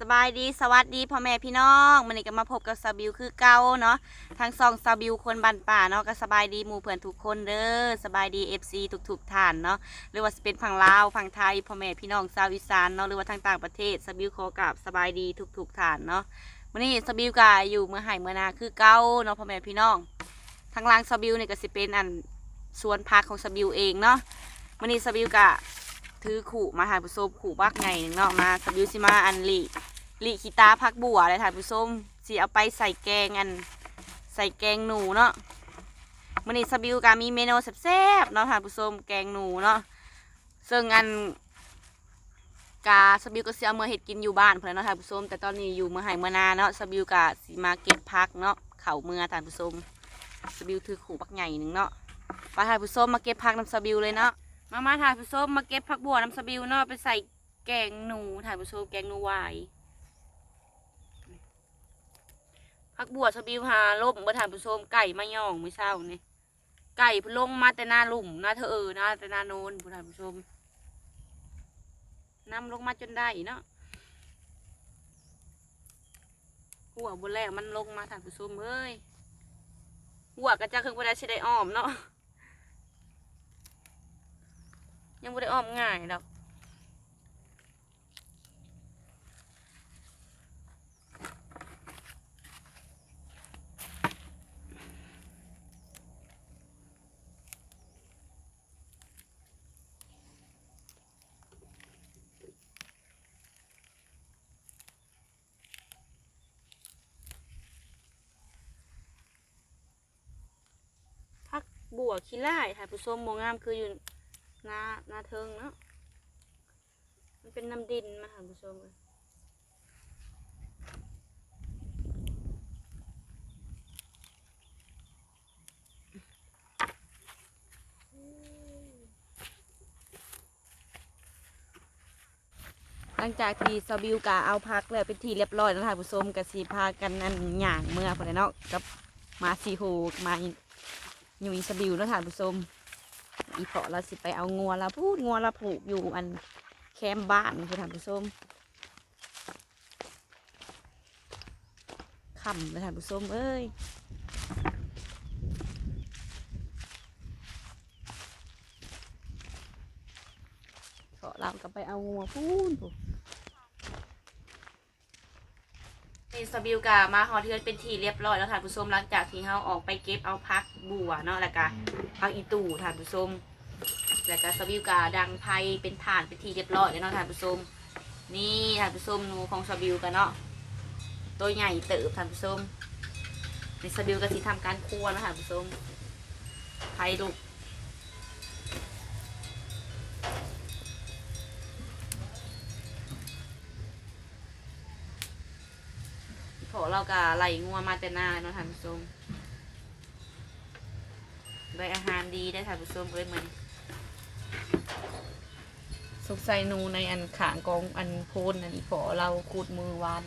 สบายดีสวัสดีพ่อแม่พี่น้องมันนี้ก็มาพบกับซาบิวคือเก่าเนาะทั้งสองซาบิวคนบันป่าเนาะก็สบายดีหมู่เพื่อนทุกคนเด้อสบายดี FC ทุกๆท่านเนาะหรือว่าเป็นฝั่งลาวฝั่งไทยพ่อแม่พี่น้องชาวอีสานเนาะหรือว่าทางต่างประเทศซาบิวขอกับสบายดีทุกๆท่านเนาะวันนี้ซาบิวก็อยู่เมื่อไห่เมื่อนาคือเก่าเนาะพ่อแม่พี่น้องทางล่างซาบิวเนี่ยก็สิเป็นอันสวนพักของซาบิวเองเนาะวันนี้ซาบิวก็ ถือขู่มาหาผู้ชมขู่บักไงหนึ่งเนาะมาซาบิวสิมาอันลีลิขิตาพักบัวเลยท่านผู้ชมสิเอาไปใส่แกงอันใส่แกงหนูเนาะมันนี้สบิวกามีเมนูแซ่บๆเนาะท่านผู้ชมแกงหนูเนาะซึ่งอันกาสบิวก็เสียเมื่อเห็ดกินอยู่บ้านเพื่อนเนาะท่านผู้ชมแต่ตอนนี้อยู่เมื่อไหเมื่อนาเนาะสบิวกาสีมาเก็บพักเนาะเข่าเมื่อท่านผู้ชมสบิวถือขู่ปักใหญ่หนึ่งเนาะไปท่านผู้ชมมาเก็บพักน้ำสบิวเลยเนาะ มามาท่านผู้ชมมาเก็บพักบัวน้ำสบิวเนาะไปใส่แกงหนูท่านผู้ชมแกงหนูวายพักบัวสบิวหาล่มเมื่านผู้ชมไก่มาย่องไม่เศร้านี่ไก่พลงมาแต่หน้าลุมหน้าเธอเออหน้าแต่หน้าโนนผู้ทานผู้ชมนำลงมาจนได้เนาะหัวบนแรกมันลงมาทานผู้ชมเอ้ยหัวกระจะคือบ่ได้สิได้อ้อมเนาะ ยังบ่ได้อ้อมง่ายดอกพักบัวขี้ไล่ถ่ายผู้ชมโมงามคืออยู่ นานาเทิงเนาะมันเป็นน้ำดินมาถ่ายผู้ชมเลยหลังจากที่ซาบิวกาเอาพักแล้วเป็นทีเรียบร้อยแล้วถ่ายผู้ชมกับสีพากันนั่นหย่างเมื่อพอเนาะกับมาซีโฮมาอยู่อีสบิวเนาะท่านผู้ชม อีเพาะเราสิไปเอางัวเราพูดงัวเราผูกอยู่อันแคมบ้านคือท่านผู้ชมขำเลยท่านผู้ชมเอ้ยเพาะเราก็ไปเอางัวพูด ผูนี่สบิวกามาฮอเทือนเป็นทีเรียบร้อยแล้วท่านผู้ชมหลังจากที่เราออกไปเก็บเอาพักบัวเนาะแล้วก็พักอีตู่ท่านผู้ชมแล้วก็สบิวกาดังไพเป็นฐานเป็นทีเรียบร้อยแล้วเนาะท่านผู้ชมนี่ท่านผู้ชมหนูของสบิวกันเนาะตัวใหญ่เติบท่านผู้ชมในสบิวก็สิทำการคั่วเนาะท่านผู้ชมไพลูก เราก็ไหลงัวมาแต่หน้าเนาะท่านผู้ชมได้อาหารดีได้ท่านผู้ชมเลยเหมือนสุกใส่นูในอันขางกองอันโพนอันอีพอเราขูดมือวัน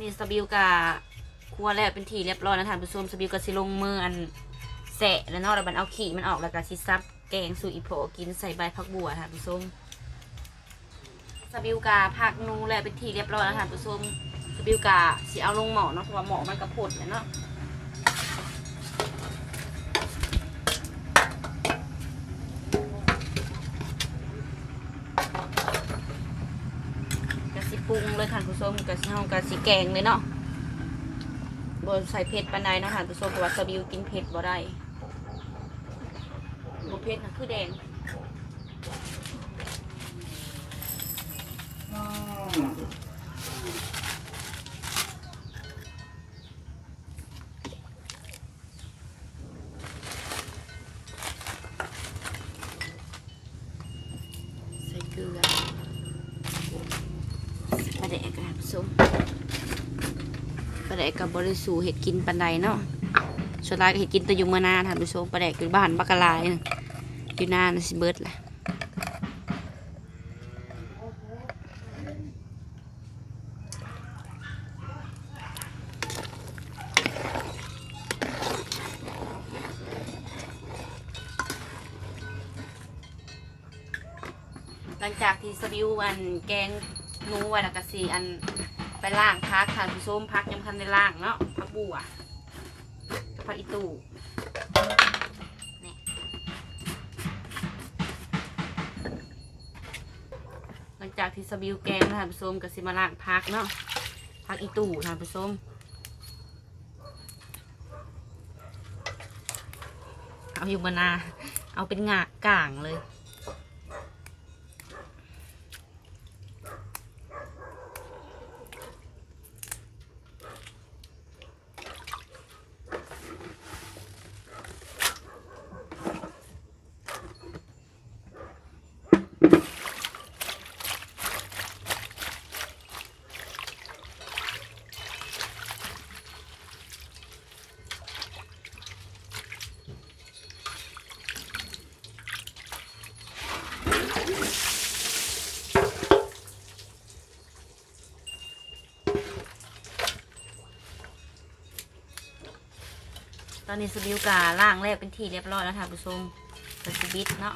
นี่สบิวกะครัวแล้วเป็นทีเรียบร้อยนะท่านผู้ชมสบิวกะสิลงมืออันแสะแล้วเนาะแล้วมันเอาขี้มันออกแล้วก็สิซับแกงสูอีโผกินใส่ใบผักบัวท่านผู้ชมสบิวกาผักนูแล้วเป็นทีเรียบร้อยนะท่านผู้ชมสบิวกาสิเอาลงหม้อเนาะเพราะว่าหม้อมันกระพุดแล้วเนาะกะสิปรุง เลยท่านผู้ชมกะสิเฮากะสิแกงเลยเนาะบนใส่เผ็ดปานใดเนาะท่านผู้ชมเพราะว่าสบิวกินเผ็ดบ่ได้บ่เผ็ดนะคือแดง ใส่เกลือ แดกค่ะผู้ชมปลาแด กกับบริสูเห็ดกินปันใดเนาะส่วนหลายก็เห็ดกินแตะยุงมานาท่านผู้ชมปลาแดกอยู่บ้านบักกะลายน่ะอยู่หน้าน่ะสิเบิดแหละหลังจากที่สบิวอันแกงหนูไว้แล้วก็สีอัน ไปล่างพักท่านผู้ชมพักยังทันได้ล่างเนาะพักบัวกับพักอีตูนี่หลังจากที่สบิวแกงท่านผู้ชมก็สิมาล่างพักเนาะพักอีตู่ท่านผู้ชมเอาอยู่บนนา เอาเป็นงากก่างเลย อนนี้สบิวกาล่างแรกเป็นที่เรียบร้อยแล้วท่านผู้ชมเป็นสบิดเนาะ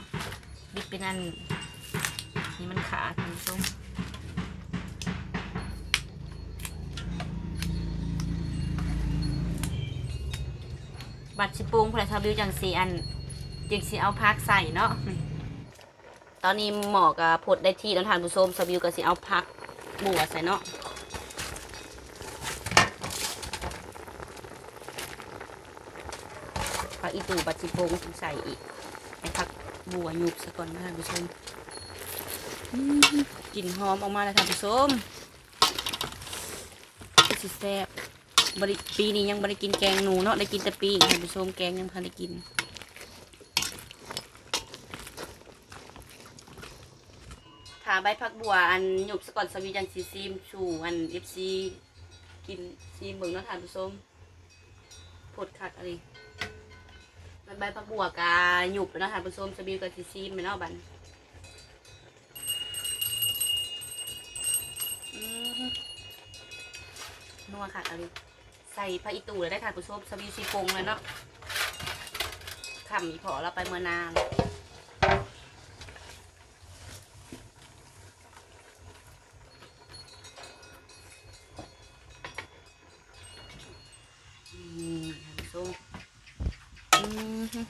บิดเป็นอันนี่มันขาดท่านผู้ชมบัตรชิปรุงพลายสบิวจังสีอันจังสีเอาพักใส่เนาะตอนนี้หมอกับผดได้ที่แล้วท่านผู้ชมสบิวกับสีเอาพักบัวใส่เนาะ ผักอีตูบัดจิโปงใส่อีกให้ผักบัวยุบซะก่อนนะท่านผู้ชมกลิ่นหอมออกมาแล้วท่านผู้ชมสิแซ่บบริปีนี้ยังบริกินแกงหนูเนาะได้กินแต่ปีท่านผู้ชมแกงยังพันได้กินถาใบผักบัวอันหยุบสะก่อนสวีจังซีซีมชูอันเอฟซีกินซีมเบิ่งเนาะท่านผู้ชมผดคักอะไร ใบผักบัวกาหยุบแล้วนะคะผสมสบิวกับซีซีมไปเนาะบันนัวค่ะอะไรใส่ผักอีตูเลยได้ค่ะผสมสบิวซีฟงเลยเนาะขำอีพอเราไปเมื่อนานอืมผสม อืมฮึ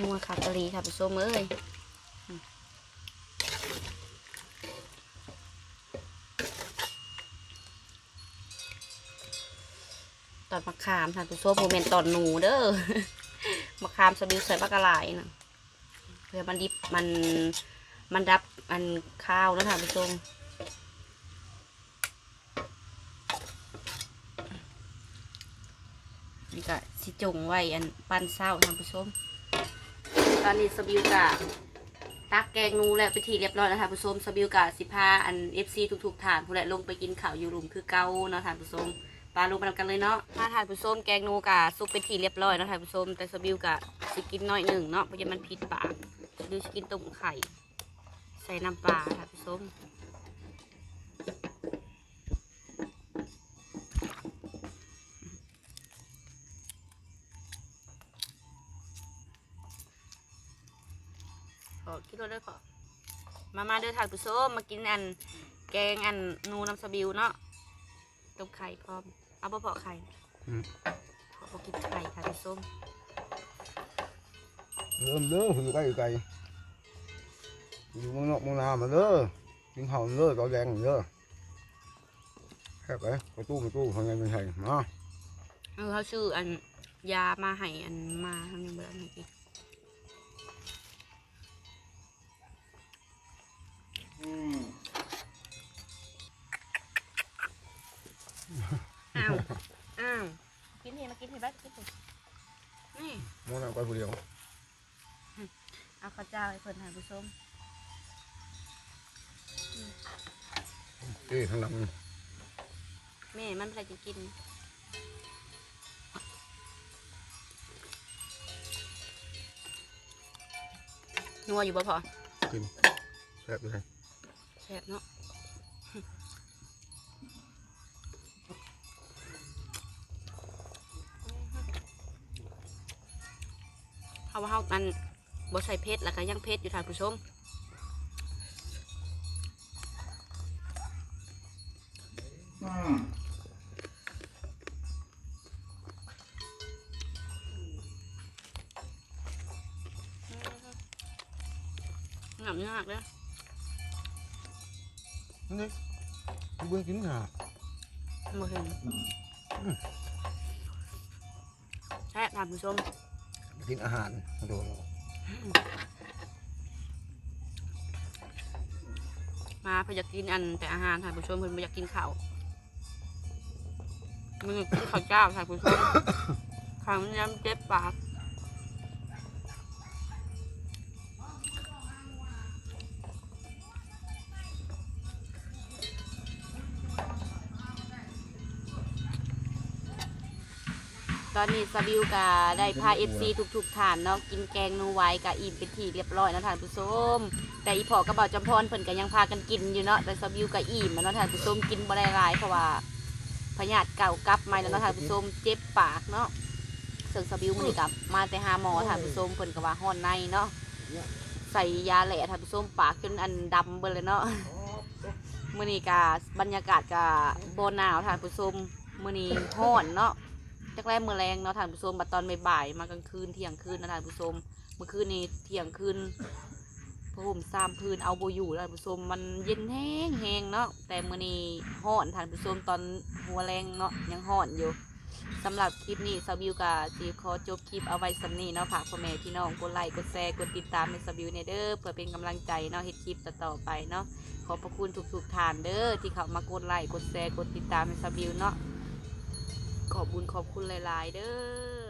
นัวค่ะกะหรี่ค่ะผู้ชมเอ้ยตอนมะขามค่ะผู้ชมโมเมนต์ตอนหนูเด้อมะขามสบิวใส่ปลากระไหลนะเพื่อมันดิบมันมันรับมันข้าวแล้วท่านผู้ชมนี่ก็สิจงไว้อันปั้นเศร้าทานผู้ชม ตอนนี้สบิวกะตักแกงนูแล้วไปทีเรียบร้อยแล้วค่ะผู้ชมสบิวกะสิพาอันเอฟซีทุกๆฐานผู้ใดลงไปกินข้าวอยู่หลุมคือเก้าเนาะท่านผู้ชมปลาลงไปนำกันเลยเนาะถ้าท่านผู้ชมแกงนูกะซุปไปทีเรียบร้อยเนาะท่านผู้ชมแต่สบิวกะสิกินน้อยหนึ่งเนาะเพราะจะมันผิดปากดูสกินตุ่มไข่ ใส่น้ำปลาค่ะผู้ชม ขอคิดรถด้วยขอมามาเด้อถ่ายผู้ส้มมากินอัน แกงอันนูน้ำสบิวเนาะต้มไข่พร้อมเอาบ่พอไข่อืม ขอบ่กินไข่ค่ะพี่ส้มเริ่มเด้ออยู่ใกล้อยู่ไกลอยู่เมืองนอกเมืองนามาเด้อกินข้าวเด้อตอแดงเด้อแค่ไปไปตู้ไปตู้ทำไงเป็นไงมาเออเขาชื่ออันยามาให้อันมาทำยังไงบ้างอีกอ้าวอ้าวกินเห็มากิน นี่มองหน้าไปผู้เดียวเอาข้าวเจ้าให้เพิ่นทานผู้ชมเอ้ยทางหลังแม่มันอะไรจะกินนัวอยู่บ่พอกินแซ่บเลยแซ่บเนาะ เขาว่าเฮากันบ่ใส่เพชรแล้วก็ยังเพชรอยู่ท่านผู้ชมหนำยากเลยนี่เบิ่งกินหามาเห็นแซ่บท่านผู้ชม กินอาหารดนมาเพื่ออยากกินอันแต่อาหารท่านผู้ชมเพิ่นอยากกินข้าวมึงกินข้าวเจ้าท่านผู้ชมข้าวมันยำเจ็บปาก ตอนนี้สบิวกาได้พาเอฟซีทุกๆท่านเนาะกินแกงนูไว้กะอิ่มเป็นที่เรียบร้อยแล้วท่านผู้ชมแต่อีพอกระเบาจำพรเพิ่นก็ยังพากันกินอยู่เนาะแต่สบิวก็อิ่มเนาะท่านผู้ชมกินบ่ได้หลายเพราะว่าพยาธิเก่ากลับมาแล้วเนาะท่านผู้ชมเจ็บปากเนาะซึ่งสบิวมือนี้กับมาแต่หาหมอท่านผู้ชมเพิ่นก็ว่าฮ้อนในเนาะใส่ยาแหล่ท่านผู้ชมปากจนอันดำเบิดเลยเนาะมื้อนี้ก็บรรยากาศก็บ่หนาวท่านผู้ชมมื้อนี้ฮ้อนเนาะ จักแรกเมื้อแรงเนาะท่านผู้ชมบัดตอนบ่ายๆมากลางคืนเที่ยงคืนนะท่านผู้ชมเมื่อคืนนี้เที่ยงคืนผ้าห่มสามพื้นเอาโบอยู่ท่านผู้ชมมันเย็นแห้งแห้งเนาะแต่มื้อนี้ฮ้อนท่านผู้ชมตอนหัวแรงเนาะยังฮ้อนอยู่สำหรับคลิปนี้สบิวกับจีขอจบคลิปเอาไว้สำนี้เนาะฝากพ่อแม่พี่น้องกดไลค์กดแชร์กดติดตามในสบิวเนเด้อเพื่อเป็นกำลังใจเนาะเฮ็ดคลิปต่อไปเนาะขอบพระคุณทุกๆทานเด้อที่เขามากดไลค์กดแชร์กดติดตามในสบิวเนาะ ขอบบุญขอบคุณหลาย ๆ เด้อ